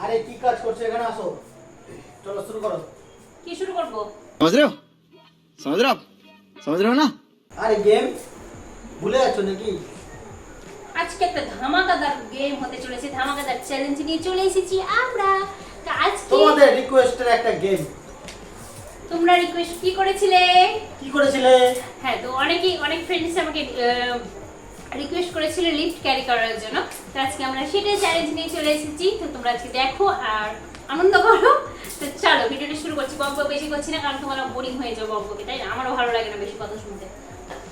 আরে কি কাজ করছো এখানে আসো চলো শুরু করো কি শুরু করবো समझ रहे हो समझ रहे हो आप समझ रहे हो ना আরে গেম ভুলে যাচ্ছ নাকি আজকে একটা ধামাকাদার গেম হতে চলেছে ধামাকাদার চ্যালেঞ্জ নিয়ে চলে এসেছি আমরা তো আজকে তোমাদের রিকোয়েস্টের একটা গেম তোমরা রিকোয়েস্ট কি করেছিলে কি করেছিলে হ্যাঁ তো অনেকেই অনেক ফ্রেন্ডস আমাকে রিকোয়েস্ট করেছিল লিফট ক্যারি করার জন্য। তো আজকে আমরা সেটাই চ্যালেঞ্জ নিয়ে চলে এসেছি। তো তোমরা আজকে দেখো আর আনন্দ করো। তো চলো ভিডিওটা শুরু করছি। বক বেশি করছি না কারণ তোমরা বোরিং হয়ে যাবে বক তাই না? আমারও ভালো লাগে না বেশি কথা শুনতে।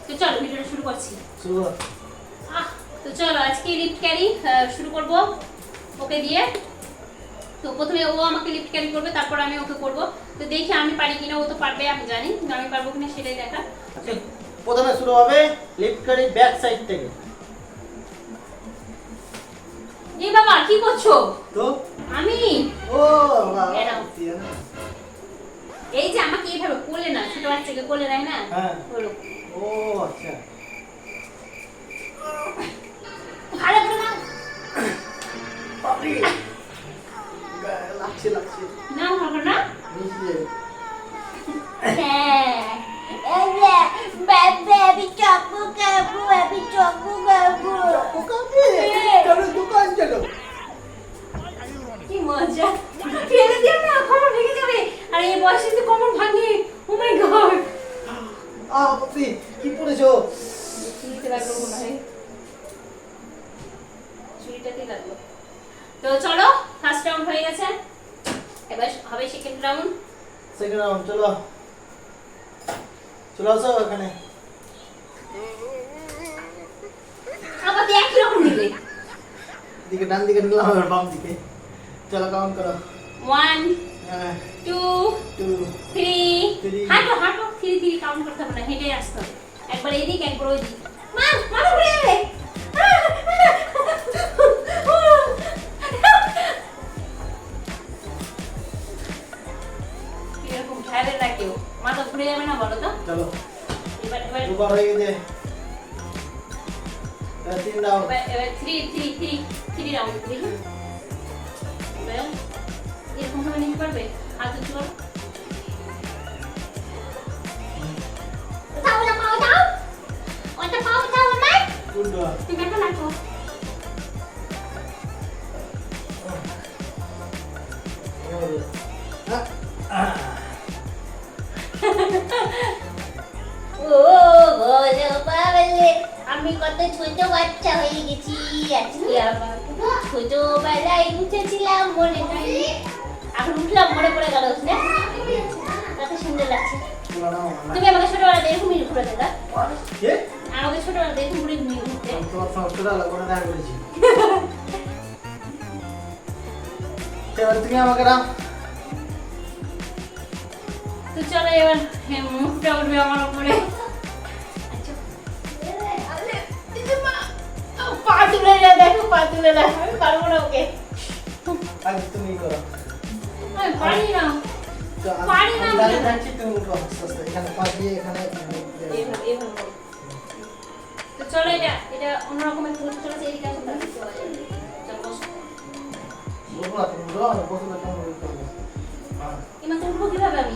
তো চলো ভিডিওটা শুরু করছি। তো চলো আজকে লিফট ক্যারি শুরু করব ওকে দিয়ে। তো প্রথমে ও আমাকে লিফট ক্যারি করবে তারপর আমি ওকে করব। তো দেখি আমি পারি কিনা ও তো পারবে আমি জানি। আমি পারব কিনা সেটাই দেখা। আচ্ছা প্রথমে শুরু হবে লিফট কারি ব্যাক সাইড থেকে। এই বাবা কি করছ? তো? আমি? ও বাবা, এরাও। এই যে আমাকে এইভাবে কোলে না ছোট বাচ্চাকে কোলে নেয় না? হ্যাঁ। ও আচ্ছা। ভালো করে চুরিটাতে লাগল। তো চলো ফার্স্ট রাউন্ড হয়ে গেছে। এবার হবে সেকেন্ড রাউন্ড সেকেন্ড রাউন্ড চলো। চলে আসো এখানে। আবার তো একই রকম নিবে দিকে ডান দিকে নিলাম এবার বাম দিকে। চলো কাউন্ট করো। One two two three. হাঁটো হাঁটো। থ্রি থ্রি কাউন্ট করতে হবে না হেঁটে আসতে হবে। একবার এদিক একবার ওই দিক মা ঘুরে এবার এবার three three three three round দেখি এবার এরকম ভাবে নিতে পারবে হাত আমার উল্টো তুমি একটা হ্যাঁ ও বলো বাবলে আমি কত ছোট বাচ্চা হয়ে গেছি আজকে আমার ছোটবেলায় উঠেছিলাম মনে নাই। এখন উঠলাম মনে পড়ে গেল না কত সুন্দর লাগছে। তুমি আমাকে ছোটবেলা দেখো মিল ঘুরে দাদা। আমাকে ছোটবেলা দেখো ঘুরে তোমার সঙ্গে করে দেখা করেছি। এবার তুমি আমাকে দাও তো চলো এবার মুখটা উঠবে আমার উপরে। তুলে না আমি পারব না ওকে। আগে তুমি করো। আমি পারি না। পারি না আমি আমি। তুমি উঠো আস্তে আস্তে। এখানে পা দিয়ে এখানে এইভাবে এইভাবে করো। তো চলো এটা এটা অন্যরকম একটু হতে চলেছে এদিকে আসো তাহলে চলো। বসো। বসো না তুমি উঠো আমি বসে না কেমন উঠতে হবে এমন তো উঠবো কীভাবে আমি?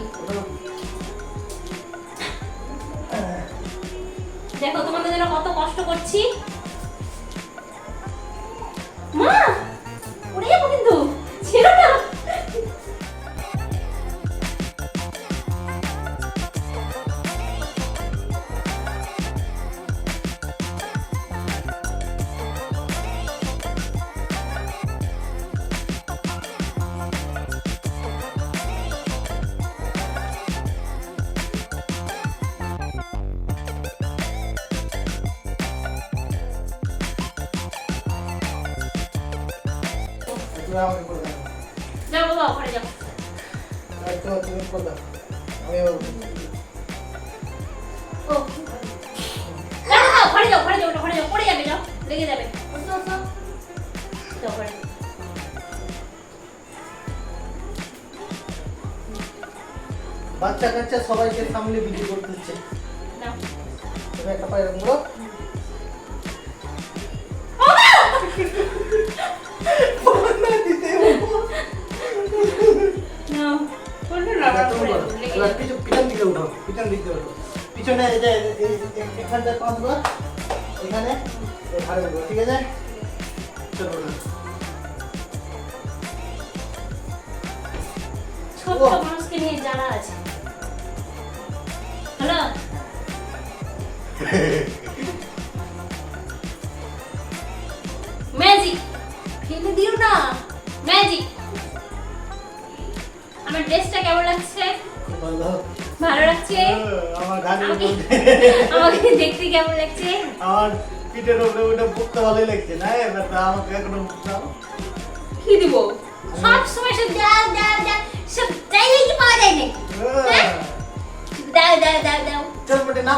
দেখো তোমাদের জন্য কত কষ্ট করছি। মা তুমি আমাকে করে দাও যাও বাবা ওপরে যাও একটু তুমি করে দাও আমি এবার উঠি। ও যাও যাও ঘরে যাও ঘরে যাও ঘরে যাও পড়ে যাবে যাও লেগে যাবে ওঠো ওঠো যাও ঘরে বাচ্চা কাচ্চা সবাইকে সামনে ভিডিও করতে হচ্ছে নাও তুমি একটা পায়ে পিছন দিয়ে পিছনে এই যে এখানটা কাঁধবা এখানে ঘাড়ে দেবো ঠিক আছে। ছোট্ট মানুষকে নিয়ে জানা আছে। হ্যালো আমাকে দেখতে কেমন লাগছে? আমার পিঠের উপরে ওটা বুকতে ভালোই লাগছে না? এবার তো আমাকে এখনও বুকতাম কি দিব? সব সময় সব দাও দাও দাও সব চাইলে কি পাওয়া যায় নাকি? হ্যাঁ? দাও দাও দাও দাও। চল মোটে নাম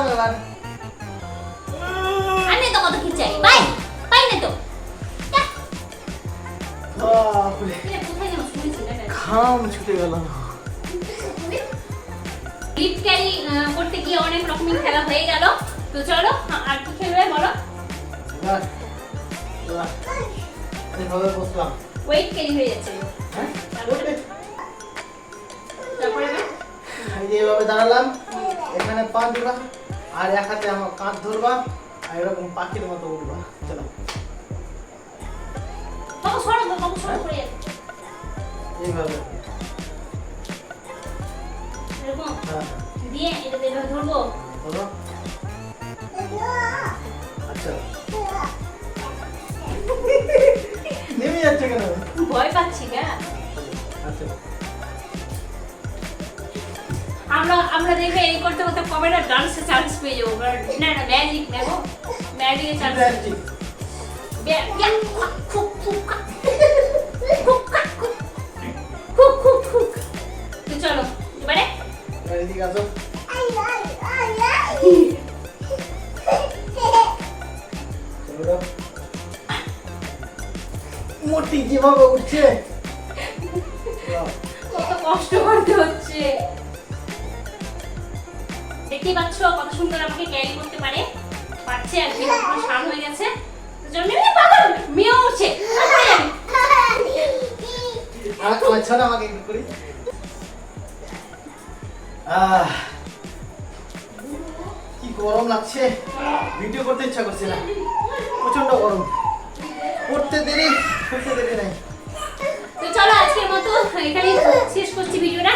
আমি তো কত কি চাই। বাই বাই না তো। ঘাম ছুটে গেল। লিপ ক্যারি করতে গিয়ে অনেক রকমের খেলা হয়ে গেল। তো চলো আর কি খেলবে বলো? ওয়েট ক্যারি হয়ে যাচ্ছে। হ্যাঁ তারপরে তারপরে না? এই যে এইভাবে দাঁড়ালাম এখানে পা দিবা আর এক হাতে আমার কাঁধ ধরবা আর এরকম পাখির মতো উঠবা চলো এইভাবে। এরকম হ্যাঁ দিয়ে এটা দিয়ে এভাবে ধরবো ধরো আচ্ছা নেমে যাচ্ছে কেন ভয় পাচ্ছি না আচ্ছা আমরা আমরা দেখবে এই করতে করতে কবে না ডান্সে চান্স পেয়ে যাব আমরা- না না ম্যাজিক দেখো ম্যাজিকে চান্স যাচ্ছি এদিকে আসো মোটি যেভাবে উঠছে? কত কষ্ট করতে হচ্ছে। দেখতেই পাচ্ছ কত সুন্দর আমাকে ক্যারি করতে পারে। পারছে আর কি শান হয়ে গেছে। মেয়ে উঠছে। আর আমার আমাকে করি। আহ, কি গরম লাগছে। ভিডিও করতে ইচ্ছা করছে না। প্রচণ্ড গরম। করতে দেরি করতে দেরি নাই। তো চলো আজকের মতো এখানেই শেষ করছি ভিডিওটা।